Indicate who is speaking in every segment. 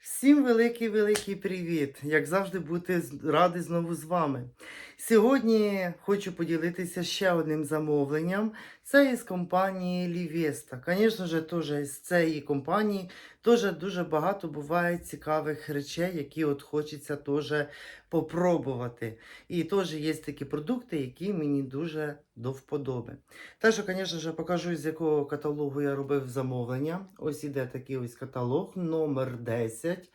Speaker 1: Всім великий-великий привіт! Як завжди, бути радий знову з вами. Сьогодні хочу поділитися ще одним замовленням. Це із компанії Лівеста. Звісно ж, теж з цієї компанії теж дуже багато буває цікавих речей, які от хочеться теж попробувати. І теж є такі продукти, які мені дуже до вподоби. Те, що, звісно ж, покажу, з якого каталогу я робив замовлення. Ось іде такий ось каталог, номер 10.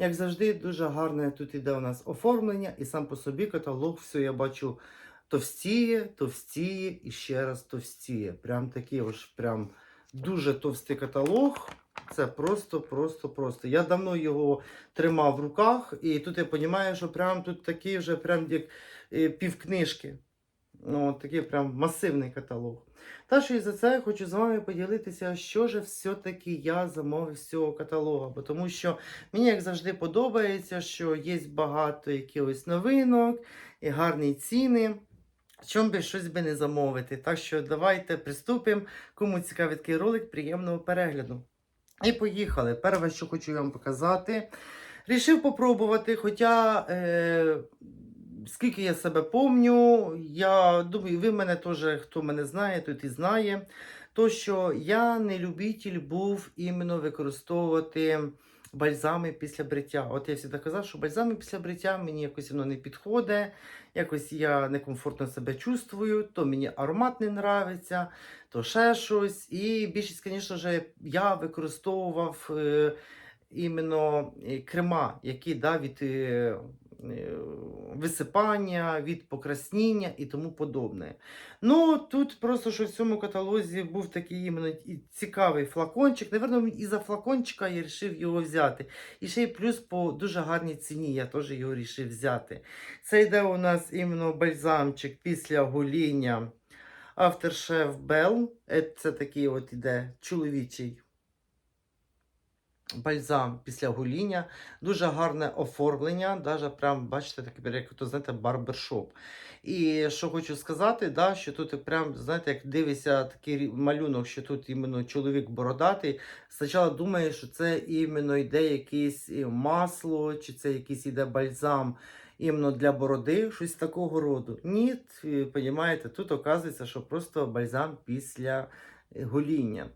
Speaker 1: Як завжди, дуже гарне тут іде у нас оформлення, і сам по собі каталог, все я бачу товстіє, товстіє і ще раз товстіє. Прям такий ось прям дуже товстий каталог. Це просто, просто, просто. Я давно його тримав в руках, і тут я розумію, що прям тут такий вже прям як е, півкнижки. Ну, такий прям масивний каталог. Та що і за це я хочу з вами поділитися, що ж все-таки я замовив з цього каталогу. Бо тому що мені, як завжди, подобається, що є багато якихось новинок і гарні ціни. Чом би щось би не замовити. Так що давайте приступимо. Кому цікавий такий ролик, приємного перегляду. І поїхали. Перше, що хочу вам показати. Рішив попробувати, хоча е, скільки я себе помню, я думаю, ви мене теж, хто мене знає, той і знає, то що я не любитель був іменно використовувати бальзами після бриття. От я завжди казав, що бальзами після бриття мені якось воно не підходить, якось я некомфортно себе чувствую, то мені аромат не нравиться, то ще щось. І більшість, звісно я використовував. Е, іменно е, крема, які да, від е, висипання, від покрасніння і тому подобне. Ну, тут просто що в цьому каталозі був такий іменно цікавий флакончик. Наверно, і за флакончика я вирішив його взяти. І ще й плюс по дуже гарній ціні я теж його вирішив взяти. Це йде у нас іменно бальзамчик після гоління Aftershave Bell. Е, Це такий от іде чоловічий бальзам після гоління. Дуже гарне оформлення, даже прям, бачите, таке, як то знаєте, барбершоп. І що хочу сказати, да, що тут прям, знаєте, як дивишся такий малюнок, що тут іменно чоловік бородатий, спочатку думаєш, що це іменно йде якесь масло, чи це якийсь іде бальзам. Іменно для бороди, щось такого роду. Ні, розумієте, тут оказується, що просто бальзам після е, гоління.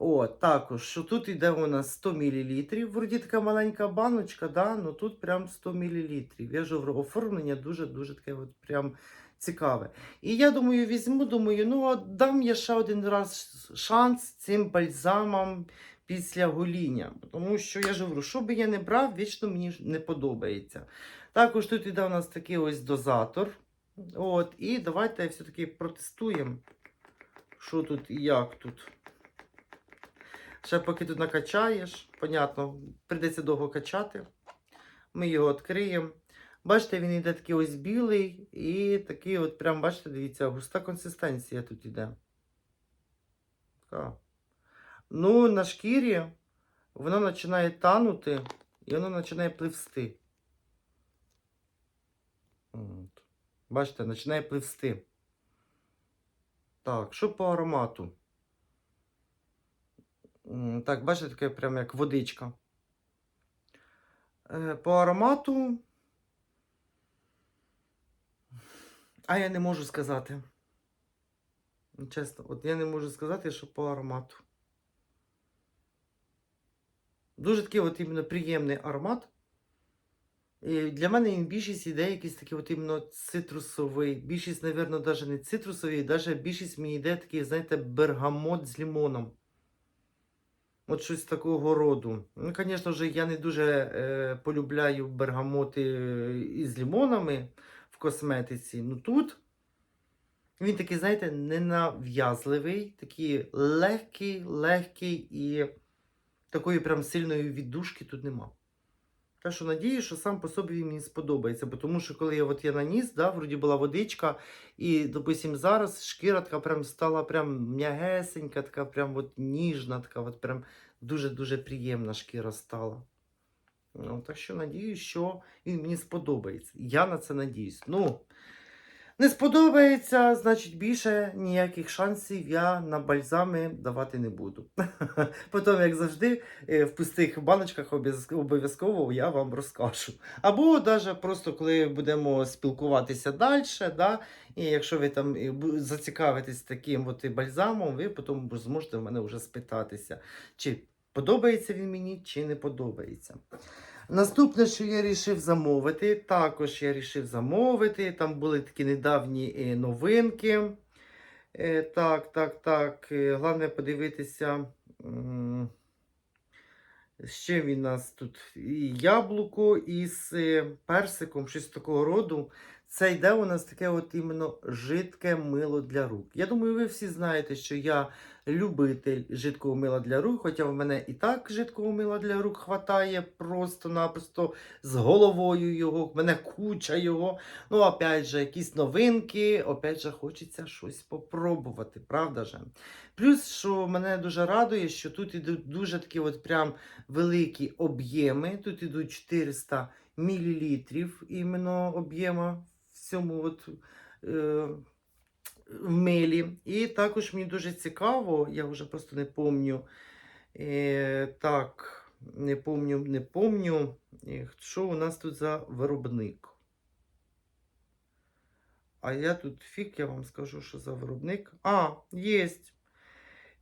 Speaker 1: О, також, що тут йде у нас 100 мл. Вроді така маленька баночка, да? ну тут прям 100 мл. Я ж говорю, оформлення дуже-дуже таке от прям цікаве. І я думаю, візьму, думаю, ну от дам я ще один раз шанс цим бальзамам після гоління. Тому що я ж говорю, що би я не брав, вічно мені не подобається. Також тут йде у нас такий ось дозатор. От, і давайте все-таки протестуємо, що тут і як тут. Ще поки тут накачаєш, понятно, прийдеться довго качати. Ми його відкриємо. Бачите, він йде такий ось білий і такий от, прям, бачите, дивіться, густа консистенція тут йде. Така. Ну, на шкірі воно починає танути і воно починає пливсти. От. Бачите, починає пливсти. Так, що по аромату? Так, бачите, таке прям як водичка. Е, По аромату. А я не можу сказати. Чесно, от я не можу сказати, що по аромату. Дуже такий от іменно приємний аромат. І для мене він більшість іде якийсь такий от іменно цитрусовий. Більшість, мабуть, навіть не цитрусовий, навіть більшість мені йде такий, знаєте, бергамот з лимоном. От щось такого роду. Ну, звісно ж, я не дуже е, полюбляю бергамоти е, із лимонами в косметиці. Ну тут він такий, знаєте, ненав'язливий, такий легкий, легкий і такої прям сильної віддушки тут нема. Так що надію, що сам по собі мені сподобається. Бо тому що коли я от я наніс, да, вроді була водичка, і, допустим, зараз шкіра така прям стала прям м'ягесенька, така прям от ніжна, така от прям дуже-дуже приємна шкіра стала. Ну, так що надіюсь, що він мені сподобається. Я на це надіюсь. Ну, Не сподобається, значить більше ніяких шансів я на бальзами давати не буду. Потім, як завжди, е, в пустих баночках обов'язково я вам розкажу. Або навіть просто коли будемо спілкуватися далі, да, і якщо ви там е, зацікавитесь таким от бальзамом, ви потім зможете в мене вже спитатися, чи подобається він мені, чи не подобається. Наступне, що я вирішив замовити, також я вирішив замовити. Там були такі недавні е, новинки. Е, Так, так, так. е, Головне подивитися. чим він нас тут? І яблуко із персиком, щось такого роду. Це йде у нас таке от іменно жидке мило для рук. Я думаю, ви всі знаєте, що я любитель жидкого мила для рук, хоча в мене і так жидкого мила для рук хватає просто-напросто з головою його, в мене куча його. Ну, опять же, якісь новинки, опять же, хочеться щось попробувати, правда же? Плюс, що мене дуже радує, що тут ідуть дуже такі от прям великі об'єми. Тут ідуть 400 мл іменно об'єма в цьому от, е, в милі. І також мені дуже цікаво, я вже просто не помню. Е, так, не помню, не помню, е, що у нас тут за виробник. А я тут фік, я вам скажу, що за виробник. А, є.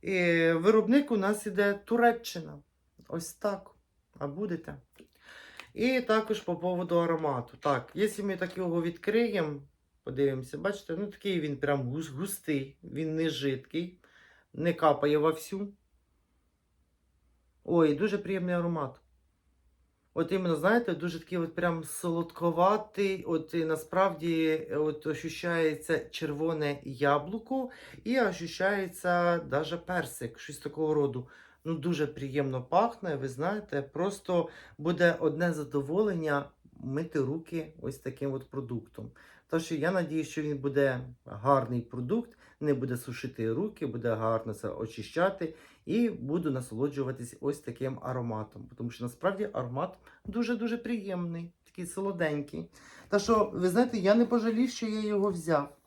Speaker 1: Е, виробник у нас іде Туреччина. Ось так. А будете? І також по поводу аромату. Так, якщо ми так його відкриємо, подивимося, бачите, ну такий він прям густий, він не жидкий, не капає вовсю. Ой, дуже приємний аромат. От іменно, знаєте, дуже такий от прям солодковатий, от і насправді от ощущається червоне яблуко і ощущається даже персик, щось такого роду. Ну, дуже приємно пахне, ви знаєте, просто буде одне задоволення мити руки ось таким от продуктом. Тож що я надіюсь, що він буде гарний продукт, не буде сушити руки, буде гарно це очищати і буду насолоджуватись ось таким ароматом. Тому що насправді аромат дуже-дуже приємний, такий солоденький. Та що, ви знаєте, я не пожалів, що я його взяв.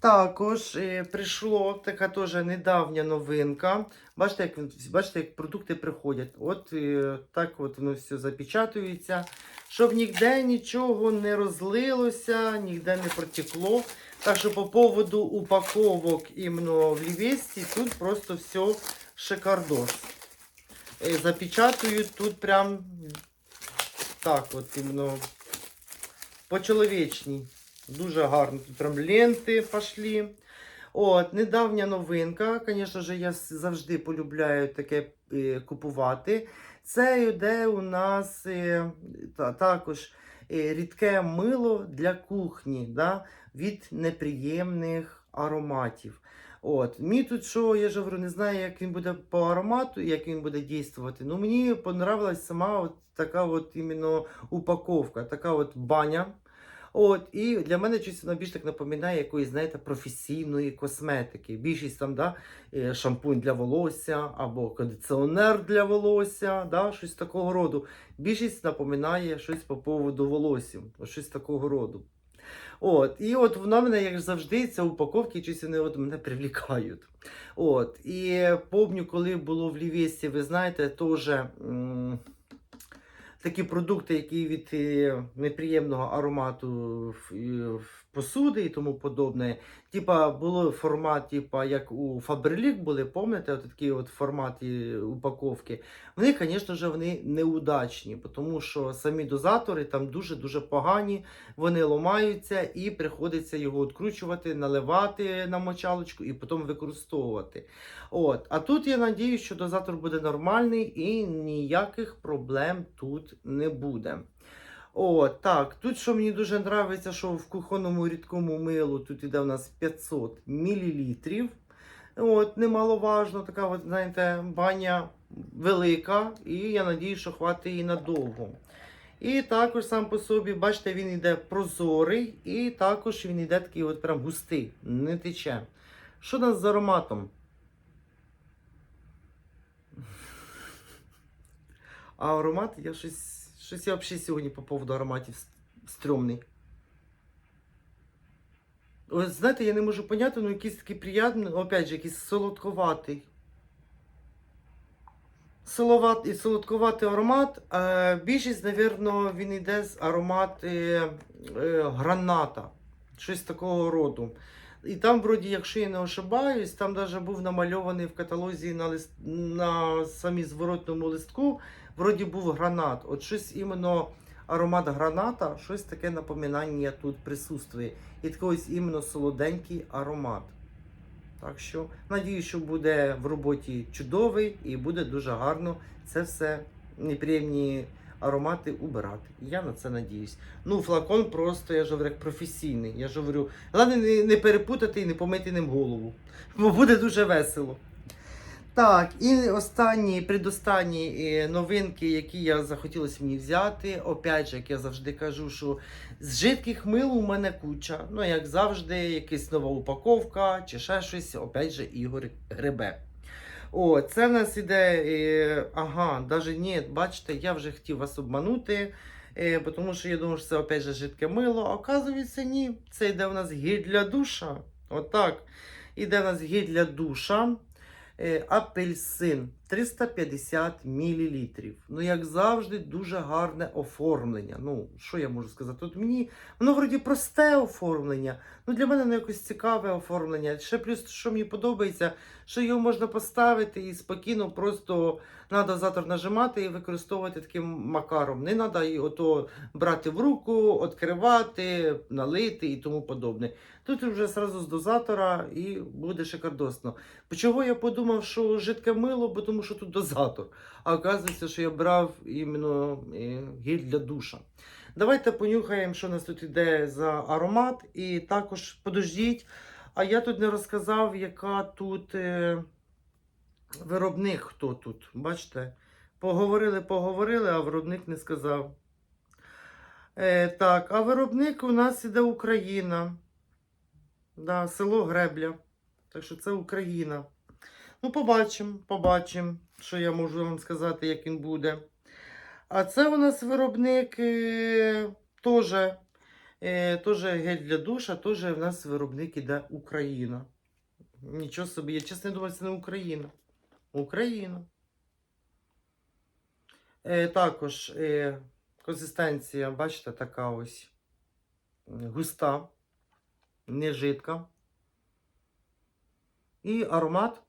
Speaker 1: Також е, прийшло така теж недавня новинка. Бачите, як, бачите, як продукти приходять. От е, так от воно все запечатується, щоб ніде нічого не розлилося, ніде не протекло. Так що по поводу упаковок іменно в Лівесті, тут просто все шикардос. Е, Запечатують тут прям так, от іменно по-чоловічній. Дуже гарно. Тут прям ленти пішли. От, недавня новинка. Звісно ж, я завжди полюбляю таке е, купувати. Це йде у нас е, та, також е, рідке мило для кухні да, від неприємних ароматів. От, мені тут що, я ж говорю, не знаю, як він буде по аромату, як він буде дійствувати. Ну, мені понравилась сама от така от іменно упаковка, така от баня. От, і для мене щось вона більш так напоминає якоїсь, знаєте, професійної косметики. Більшість там, да, е, шампунь для волосся або кондиціонер для волосся, да, щось такого роду. Більшість напоминає щось по поводу волоссів, щось такого роду. От, і от вона мене, як завжди, ця упаковки щось вони от мене привлікають. От, і помню, коли було в Лівєсі, ви знаєте, теж. Такі продукти, які від е, неприємного аромату в посуди і тому подобне. Типа було формат, типа як у Faberlic були, пам'ятаєте, от такий от формат упаковки. Вони, звісно ж, вони неудачні, тому що самі дозатори там дуже-дуже погані, вони ламаються і приходиться його відкручувати, наливати на мочалочку і потім використовувати. От. А тут я надію, що дозатор буде нормальний і ніяких проблем тут не буде. О, так, тут що мені дуже подобається, що в кухонному рідкому милу тут іде у нас 500 мл. От, немаловажно, така, от, знаєте, баня велика, і я надію, що хватить її надовго. І також сам по собі, бачите, він йде прозорий, і також він йде такий от прям густий, не тече. Що у нас з ароматом? А аромат, я щось, щось я взагалі сьогодні по поводу ароматів стрьомний. Ось знаєте, я не можу поняти, ну якийсь такий приємний, опять же, якийсь солодковатий. Соловат і солодковатий аромат. Е, більшість, напевно, він йде з аромат е, е, граната. Щось такого роду. І там, вроді, якщо я не ошибаюсь, там навіть був намальований в каталозі на, лист, на самі зворотному листку, вроді був гранат. От щось іменно аромат граната, щось таке напоминання тут присутствує. І такий ось іменно солоденький аромат. Так що, надію, що буде в роботі чудовий і буде дуже гарно це все неприємні аромати убирати. Я на це надіюсь. Ну, флакон просто, я ж говорю, як професійний. Я ж говорю, головне не, не перепутати і не помити ним голову. Бо буде дуже весело. Так, і останні, предостанні е, новинки, які я захотілося мені взяти. Опять же, як я завжди кажу, що з жидких мил у мене куча. Ну, як завжди, якась нова упаковка чи ще щось, опять же, Ігор гребе. О, це в нас іде. Е, ага, навіть ні, бачите, я вже хотів вас обманути. Е, тому що я думав, що це опять же жидке мило. Оказується, ні. Це йде у нас гель для душа. Отак. Іде у нас гель для душа. Е, апельсин 350 мл. Ну, як завжди, дуже гарне оформлення. Ну, що я можу сказати? От мені воно вроді просте оформлення. Ну, для мене воно якось цікаве оформлення. Ще плюс, що мені подобається, що його можна поставити і спокійно просто на дозатор нажимати і використовувати таким макаром. Не треба ото брати в руку, відкривати, налити і тому подобне. Тут вже зразу з дозатора і буде шикардосно. Чого я подумав, що жидке мило, бо тому що тут дозатор. А оказується, що я брав іменно е, гель для душа. Давайте понюхаємо, що у нас тут йде за аромат. І також подождіть. А я тут не розказав, яка тут е, виробник, хто тут. Бачите? Поговорили, поговорили, а виробник не сказав. Е, так, а виробник у нас іде Україна. Да, село Гребля. Так що це Україна. Ну, побачимо, побачимо, що я можу вам сказати, як він буде. А це у нас виробник е, теж, е, гель для душа, теж у нас виробник іде Україна. Нічого собі, я чесно думаю, це не Україна. Україна. Е, також е, консистенція, бачите, така ось густа, не жидка. І аромат,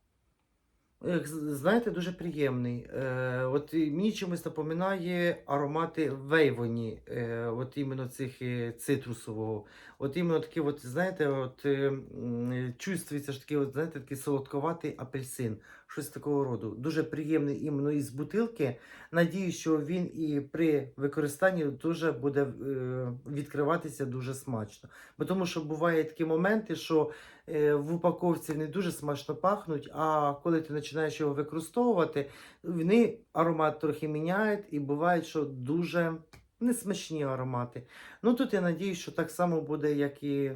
Speaker 1: знаєте, дуже приємний. Е, от мені чомусь напоминає аромати вейвоні, е, от іменно цих е, цитрусового. От іменно такі, от, знаєте, от, е, чувствується ж такий, от, знаєте, такий солодковатий апельсин. Щось такого роду. Дуже приємний іменно із бутилки. Надію, що він і при використанні дуже буде е, відкриватися дуже смачно. Бо тому що бувають такі моменти, що е, в упаковці вони дуже смачно пахнуть, а коли ти починаєш його використовувати, вони аромат трохи міняють і бувають, що дуже несмачні аромати. Ну тут я надію, що так само буде, як і,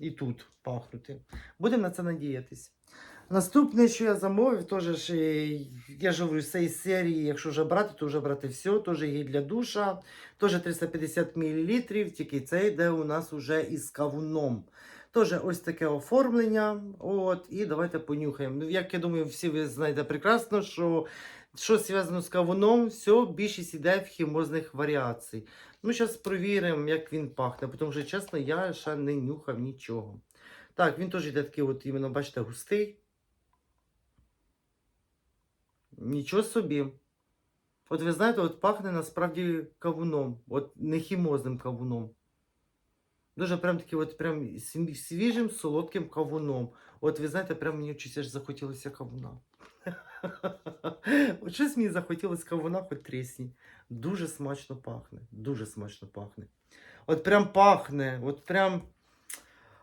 Speaker 1: і тут пахнути. Будемо на це надіятись. Наступне, що я замовив, теж е, я ж говорю, з серії, якщо вже брати, то вже брати все, теж є для душа, теж 350 мл, тільки це йде у нас уже із кавуном. Теж ось таке оформлення. От, і давайте понюхаємо. Ну, як я думаю, всі ви знаєте прекрасно, що що зв'язано з кавуном, все більшість іде в хімозних варіацій. Ну, зараз перевіримо, як він пахне, тому що, чесно, я ще не нюхав нічого. Так, він теж йде такий, от іменно, бачите, густий. Нічого собі. От ви знаєте, от пахне насправді кавуном, от не хімозним кавуном. Дуже прям таким от прям свіжим, солодким кавуном. От ви знаєте, прям мені чуть аж захотілося кавуна. Щось мені захотілося кавуна, хоч трісні. Дуже смачно пахне. Дуже смачно пахне. От прям пахне, от прям.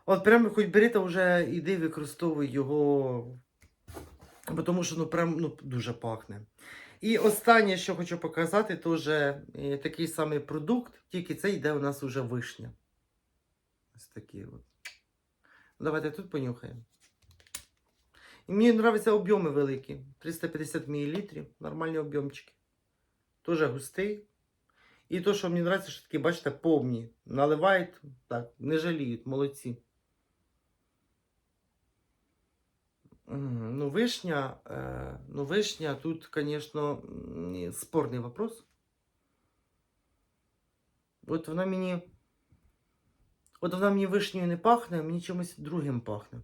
Speaker 1: От прям хоч бери вже іди використовуй його. Бо тому що ну прям ну, дуже пахне. І останнє, що хочу показати, теж е, такий самий продукт, тільки це йде у нас уже вишня. Ось такий от. Давайте тут понюхаємо. Мені подобаються об'єми великі. 350 мл, нормальні об'ємчики. Дуже густий. І то, що мені подобається, що такі, бачите, повні. Наливають, так, не жаліють, молодці. Ну, вишня, э, ну, вишня тут, конечно, спорний вопрос. От вона мені. От вона мені вишнею не пахне, мені чимось другим пахне.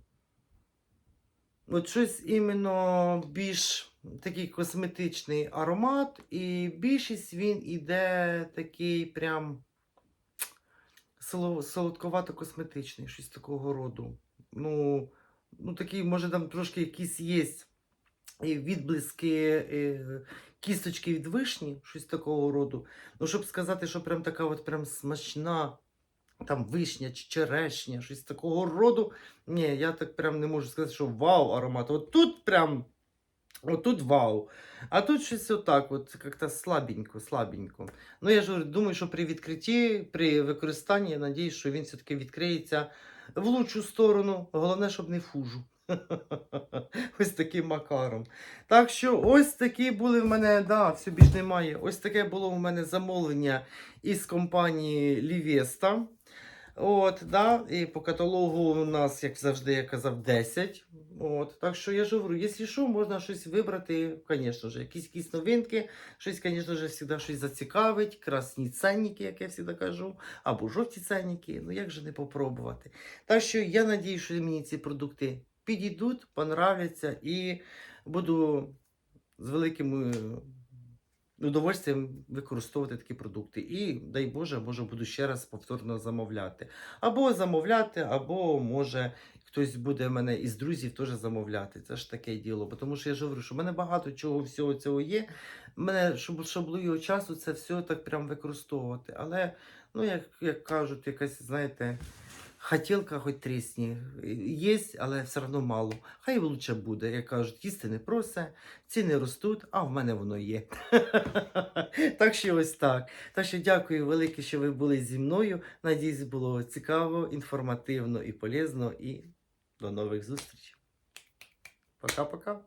Speaker 1: От щось іменно більш такий косметичний аромат, і більшість він іде такий прям солодковато-косметичний, щось такого роду. Ну, ну такий, може, там трошки якісь є відблиски кісточки від вишні, щось такого роду. Ну, щоб сказати, що прям така от прям смачна, там вишня чи черешня, щось такого роду. Ні, я так прям не можу сказати, що вау аромат. От тут прям. От тут вау. А тут щось отак, от як-то слабенько, слабенько. Ну, я ж думаю, що при відкритті, при використанні, я надіюсь, що він все-таки відкриється в лучшу сторону. Головне, щоб не фужу. Ось таким макаром. Так що ось такі були в мене, да, все більш немає. Ось таке було в мене замовлення із компанії Лівеста. От, да, і по каталогу у нас, як завжди, я казав, 10. От, так що я ж говорю, якщо що, можна щось вибрати, звісно ж, якісь, якісь новинки, щось, звісно ж, завжди щось зацікавить, красні ценники, як я завжди кажу, або жовті ценники, ну як же не попробувати. Так що я надію, що мені ці продукти підійдуть, понравляться і буду з великим удовольствием використовувати такі продукти. І дай Боже, може буду ще раз повторно замовляти. Або замовляти, або може хтось буде мене із друзів теж замовляти. Це ж таке діло. Бо Тому що я ж говорю, що в мене багато чого всього цього є. Мене, щоб, його часу, це все так прям використовувати. Але, ну, як, як кажуть, якась, знаєте. Хотілка хоч трісні. Є, але все одно мало. Хай лучше буде. Як кажуть, їсти не просе, ціни ростуть, а в мене воно є. так що ось так. Так що дякую велике, що ви були зі мною. Надіюсь, було цікаво, інформативно і полезно. І до нових зустрічей. Пока-пока.